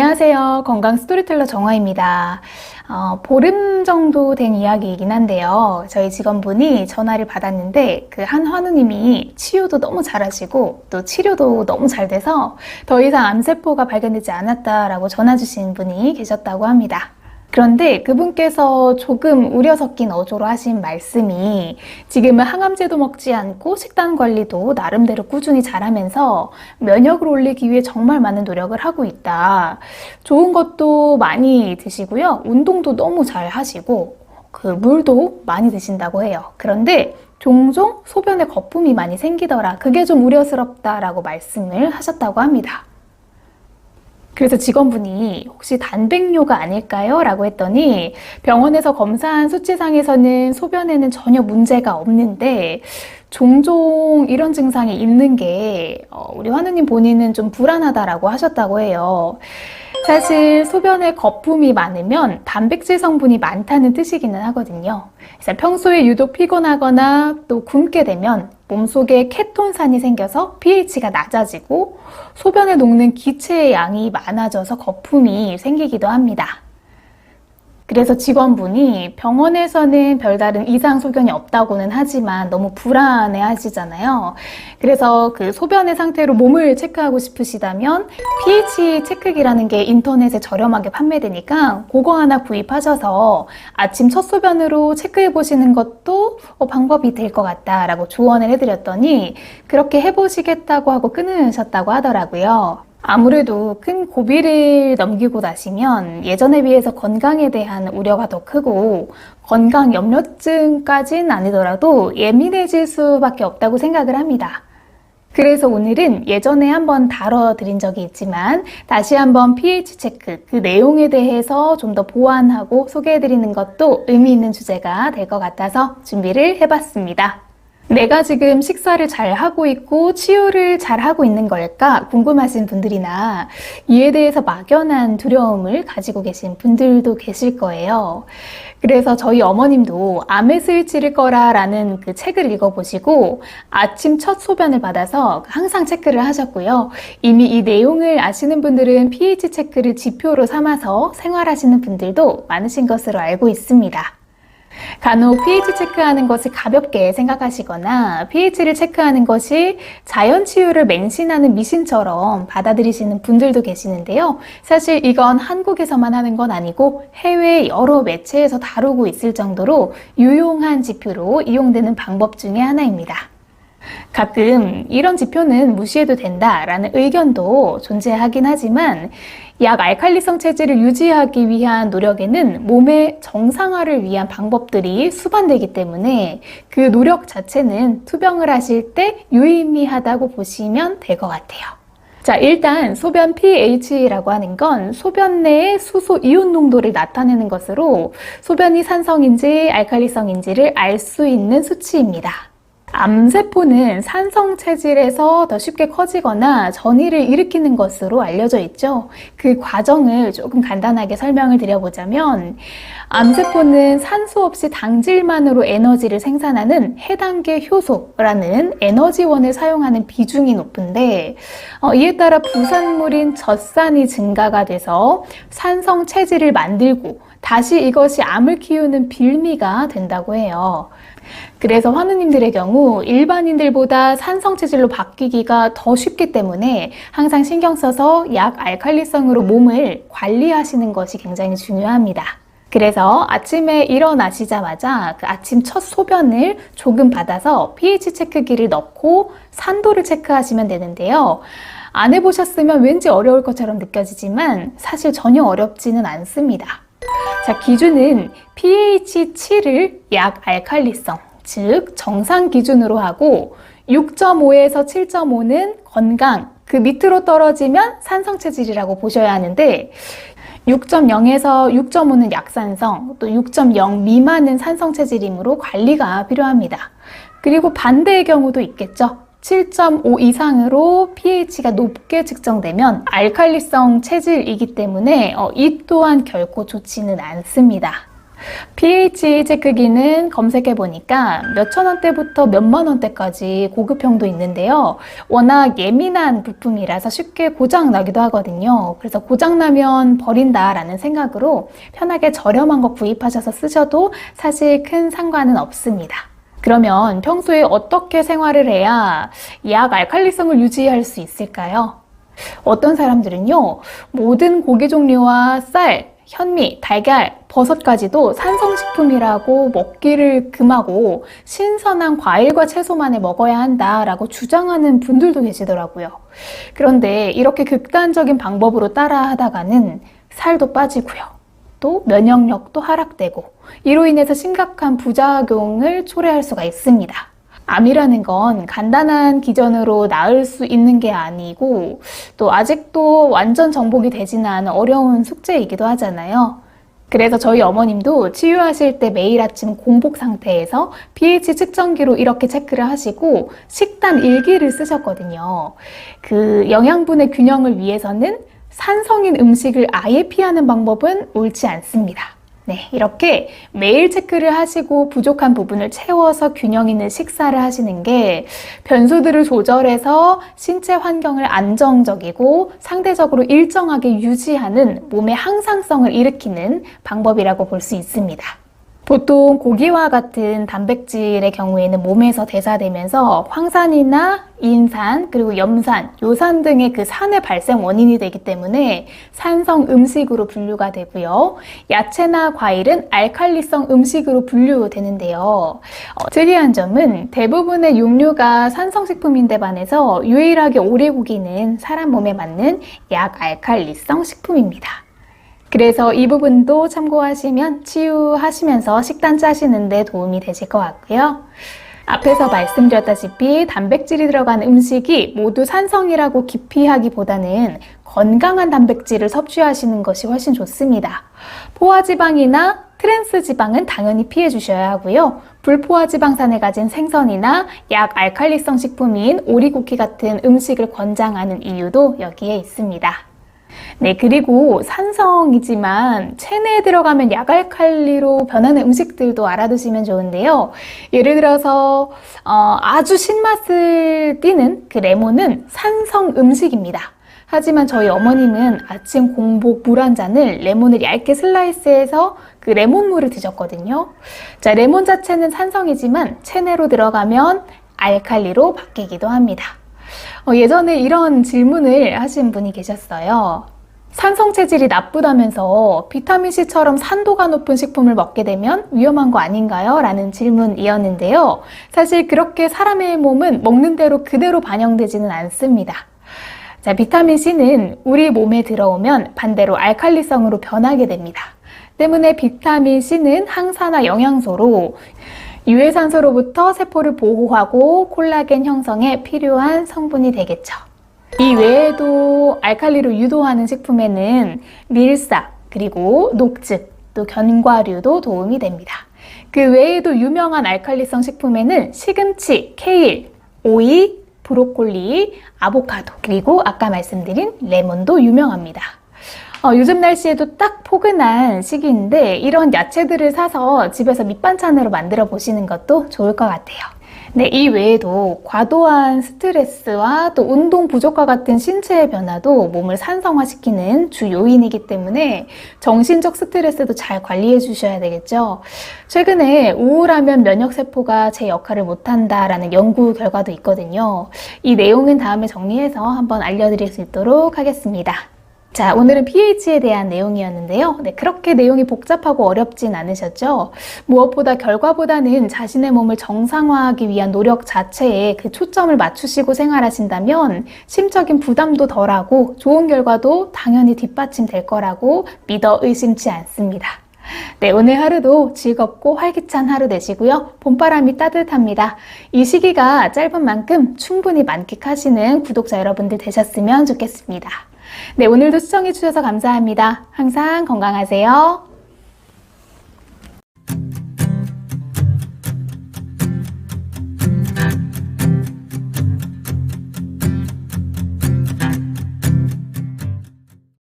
안녕하세요. 건강 스토리텔러 정화입니다. 어, 보름 정도 된 이야기이긴 한데요. 저희 직원분이 전화를 받았는데 그 한 환우님이 치유도 너무 잘하시고 또 치료도 너무 잘 돼서 더 이상 암세포가 발견되지 않았다라고 전화 주신 분이 계셨다고 합니다. 그런데 그분께서 조금 우려 섞인 어조로 하신 말씀이 지금은 항암제도 먹지 않고 식단 관리도 나름대로 꾸준히 잘하면서 면역을 올리기 위해 정말 많은 노력을 하고 있다. 좋은 것도 많이 드시고요. 운동도 너무 잘 하시고 그 물도 많이 드신다고 해요. 그런데 종종 소변에 거품이 많이 생기더라. 그게 좀 우려스럽다라고 말씀을 하셨다고 합니다. 그래서 직원분이 혹시 단백뇨가 아닐까요? 라고 했더니 병원에서 검사한 수치상에서는 소변에는 전혀 문제가 없는데 종종 이런 증상이 있는 게 어, 우리 환우님 본인은 좀 불안하다라고 하셨다고 해요. 사실 소변에 거품이 많으면 단백질 성분이 많다는 뜻이기는 하거든요. 그래서 평소에 유독 피곤하거나 또 굶게 되면 몸속에 케톤산이 생겨서 pH가 낮아지고 소변에 녹는 기체의 양이 많아져서 거품이 생기기도 합니다. 그래서 직원분이 병원에서는 별다른 이상 소견이 없다고는 하지만 너무 불안해 하시잖아요. 그래서 그 소변의 상태로 몸을 체크하고 싶으시다면 pH 체크기라는 게 인터넷에 저렴하게 판매되니까 그거 하나 구입하셔서 아침 첫 소변으로 체크해 보시는 것도 어, 방법이 될 것 같다라고 조언을 해드렸더니 그렇게 해보시겠다고 하고 끊으셨다고 하더라고요. 아무래도 큰 고비를 넘기고 나시면 예전에 비해서 건강에 대한 우려가 더 크고 건강 염려증까지는 아니더라도 예민해질 수밖에 없다고 생각을 합니다. 그래서 오늘은 예전에 한번 다뤄드린 적이 있지만 다시 한번 pH 체크 그 내용에 대해서 좀 더 보완하고 소개해드리는 것도 의미 있는 주제가 될 것 같아서 준비를 해봤습니다. 내가 지금 식사를 잘 하고 있고 치유를 잘 하고 있는 걸까 궁금하신 분들이나 이에 대해서 막연한 두려움을 가지고 계신 분들도 계실 거예요. 그래서 저희 어머님도 암에 스위치를 거라라는 그 책을 읽어보시고 아침 첫 소변을 받아서 항상 체크를 하셨고요. 이미 이 내용을 아시는 분들은 pH 체크를 지표로 삼아서 생활하시는 분들도 많으신 것으로 알고 있습니다. 간혹 pH 체크하는 것을 가볍게 생각하시거나 pH를 체크하는 것이 자연 치유를 맹신하는 미신처럼 받아들이시는 분들도 계시는데요. 사실 이건 한국에서만 하는 건 아니고 해외 여러 매체에서 다루고 있을 정도로 유용한 지표로 이용되는 방법 중에 하나입니다. 가끔 이런 지표는 무시해도 된다라는 의견도 존재하긴 하지만 약 알칼리성 체질을 유지하기 위한 노력에는 몸의 정상화를 위한 방법들이 수반되기 때문에 그 노력 자체는 투병을 하실 때 유의미하다고 보시면 될 것 같아요. 자, 일단 소변 pH라고 하는 건 소변 내의 수소 이온 농도를 나타내는 것으로 소변이 산성인지 알칼리성인지를 알 수 있는 수치입니다. 암세포는 산성 체질에서 더 쉽게 커지거나 전이를 일으키는 것으로 알려져 있죠. 그 과정을 조금 간단하게 설명을 드려보자면, 암세포는 산소 없이 당질만으로 에너지를 생산하는 해당계 효소라는 에너지원을 사용하는 비중이 높은데, 어, 이에 따라 부산물인 젖산이 증가가 돼서 산성 체질을 만들고 다시 이것이 암을 키우는 빌미가 된다고 해요. 그래서 환우님들의 경우 일반인들보다 산성 체질로 바뀌기가 더 쉽기 때문에 항상 신경 써서 약 알칼리성으로 몸을 관리하시는 것이 굉장히 중요합니다. 그래서 아침에 일어나시자마자 그 아침 첫 소변을 조금 받아서 pH 체크기를 넣고 산도를 체크하시면 되는데요. 안 해보셨으면 왠지 어려울 것처럼 느껴지지만 사실 전혀 어렵지는 않습니다. 자, 기준은 pH 7을 약 알칼리성, 즉 정상 기준으로 하고 6.5에서 7.5는 건강, 그 밑으로 떨어지면 산성 체질이라고 보셔야 하는데 6.0에서 6.5는 약산성, 또 6.0 미만은 산성 체질이므로 관리가 필요합니다. 그리고 반대의 경우도 있겠죠. 7.5 이상으로 pH가 높게 측정되면 알칼리성 체질이기 때문에 어, 이 또한 결코 좋지는 않습니다. pH 체크기는 검색해 보니까 몇천 원대부터 몇만 원대까지 고급형도 있는데요. 워낙 예민한 부품이라서 쉽게 고장 나기도 하거든요. 그래서 고장 나면 버린다라는 생각으로 편하게 저렴한 거 구입하셔서 쓰셔도 사실 큰 상관은 없습니다. 그러면 평소에 어떻게 생활을 해야 약 알칼리성을 유지할 수 있을까요? 어떤 사람들은요, 모든 고기 종류와 쌀, 현미, 달걀, 버섯까지도 산성식품이라고 먹기를 금하고 신선한 과일과 채소만을 먹어야 한다라고 주장하는 분들도 계시더라고요. 그런데 이렇게 극단적인 방법으로 따라 하다가는 살도 빠지고요. 또 면역력도 하락되고 이로 인해서 심각한 부작용을 초래할 수가 있습니다. 암이라는 건 간단한 기전으로 나을 수 있는 게 아니고 또 아직도 완전 정복이 되지는 않은 어려운 숙제이기도 하잖아요. 그래서 저희 어머님도 치유하실 때 매일 아침 공복 상태에서 pH 측정기로 이렇게 체크를 하시고 식단 일기를 쓰셨거든요. 그 영양분의 균형을 위해서는 산성인 음식을 아예 피하는 방법은 옳지 않습니다. 네, 이렇게 매일 체크를 하시고 부족한 부분을 채워서 균형 있는 식사를 하시는 게 변수들을 조절해서 신체 환경을 안정적이고 상대적으로 일정하게 유지하는 몸의 항상성을 일으키는 방법이라고 볼 수 있습니다. 보통 고기와 같은 단백질의 경우에는 몸에서 대사되면서 황산이나 인산, 그리고 염산, 요산 등의 그 산의 발생 원인이 되기 때문에 산성 음식으로 분류가 되고요. 야채나 과일은 알칼리성 음식으로 분류되는데요. 어, 특이한 점은 대부분의 육류가 산성식품인데 반해서 유일하게 오리고기는 사람 몸에 맞는 약 알칼리성 식품입니다. 그래서 이 부분도 참고하시면 치유하시면서 식단 짜시는데 도움이 되실 것 같고요. 앞에서 말씀드렸다시피 단백질이 들어간 음식이 모두 산성이라고 기피하기보다는 건강한 단백질을 섭취하시는 것이 훨씬 좋습니다. 포화지방이나 트랜스 지방은 당연히 피해 주셔야 하고요. 불포화 지방산을 가진 생선이나 약 알칼리성 식품인 오리고기 같은 음식을 권장하는 이유도 여기에 있습니다. 네, 그리고 산성이지만 체내에 들어가면 약알칼리로 변하는 음식들도 알아두시면 좋은데요. 예를 들어서 어, 아주 신맛을 띠는 그 레몬은 산성 음식입니다. 하지만 저희 어머님은 아침 공복 물 한 잔을 레몬을 얇게 슬라이스해서 그 레몬물을 드셨거든요. 자, 레몬 자체는 산성이지만 체내로 들어가면 알칼리로 바뀌기도 합니다. 어, 예전에 이런 질문을 하신 분이 계셨어요. 산성 체질이 나쁘다면서 비타민C처럼 산도가 높은 식품을 먹게 되면 위험한 거 아닌가요? 라는 질문이었는데요. 사실 그렇게 사람의 몸은 먹는 대로 그대로 반영되지는 않습니다. 자, 비타민C는 우리 몸에 들어오면 반대로 알칼리성으로 변하게 됩니다. 때문에 비타민C는 항산화 영양소로 유해산소로부터 세포를 보호하고 콜라겐 형성에 필요한 성분이 되겠죠. 이 외에도 알칼리로 유도하는 식품에는 밀사, 그리고 녹즙, 또 견과류도 도움이 됩니다. 그 외에도 유명한 알칼리성 식품에는 시금치, 케일, 오이, 브로콜리, 아보카도, 그리고 아까 말씀드린 레몬도 유명합니다. 어, 요즘 날씨에도 딱 포근한 시기인데 이런 야채들을 사서 집에서 밑반찬으로 만들어 보시는 것도 좋을 것 같아요. 네, 이 외에도 과도한 스트레스와 또 운동 부족과 같은 신체의 변화도 몸을 산성화시키는 주 요인이기 때문에 정신적 스트레스도 잘 관리해 주셔야 되겠죠. 최근에 우울하면 면역세포가 제 역할을 못한다라는 연구 결과도 있거든요. 이 내용은 다음에 정리해서 한번 알려드릴 수 있도록 하겠습니다. 자, 오늘은 pH에 대한 내용이었는데요. 네, 그렇게 내용이 복잡하고 어렵진 않으셨죠? 무엇보다 결과보다는 자신의 몸을 정상화하기 위한 노력 자체에 그 초점을 맞추시고 생활하신다면 심적인 부담도 덜하고 좋은 결과도 당연히 뒷받침될 거라고 믿어 의심치 않습니다. 네, 오늘 하루도 즐겁고 활기찬 하루 되시고요. 봄바람이 따뜻합니다. 이 시기가 짧은 만큼 충분히 만끽하시는 구독자 여러분들 되셨으면 좋겠습니다. 네, 오늘도 시청해주셔서 감사합니다. 항상 건강하세요.